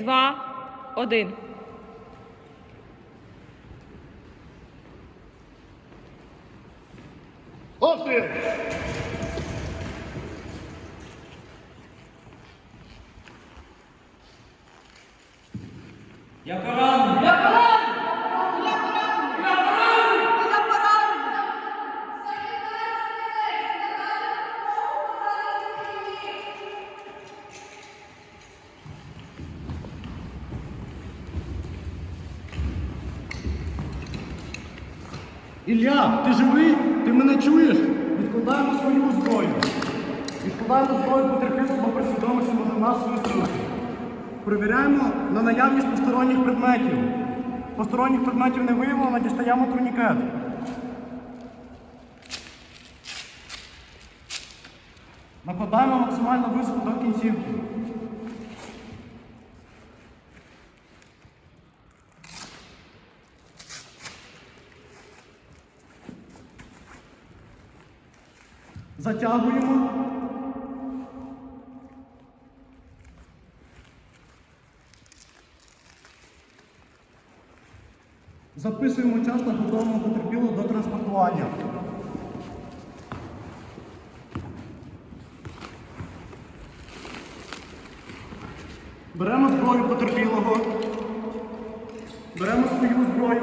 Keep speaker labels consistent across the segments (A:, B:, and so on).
A: два, один.
B: Обстріл!
C: Я поранений!
B: Ілля, ти живий? Ти мене чуєш? Відкладаємо свою зброю. Відкладаємо зброю потерпілого, бо при свідомості може нас вистрілити. Перевіряємо на наявність посторонніх предметів. Посторонніх предметів не виявлено, дістаємо турнікет. Накладаємо максимально високо до кінцівки. Затягуємо. Записуємо час на готовому потерпілого до транспортування. Беремо зброю потерпілого. Беремо свою зброю.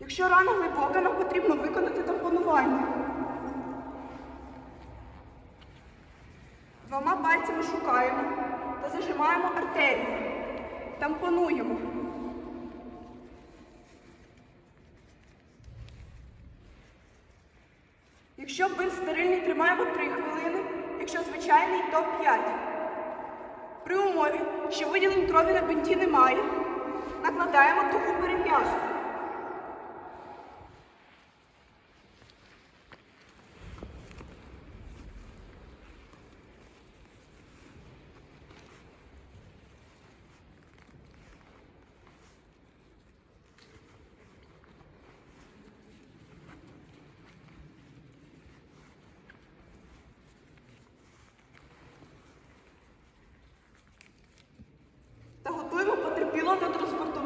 D: Якщо рана глибока, нам потрібно виконати тампонування. Двома пальцями шукаємо та зажимаємо артерію. Тампонуємо. Якщо бинт стерильний, тримаємо 3 хвилини, якщо звичайний, то 5. При умові, що виділень крові на бинті немає, накладаємо тугу перев'язку.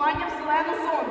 D: формування в зелену зону.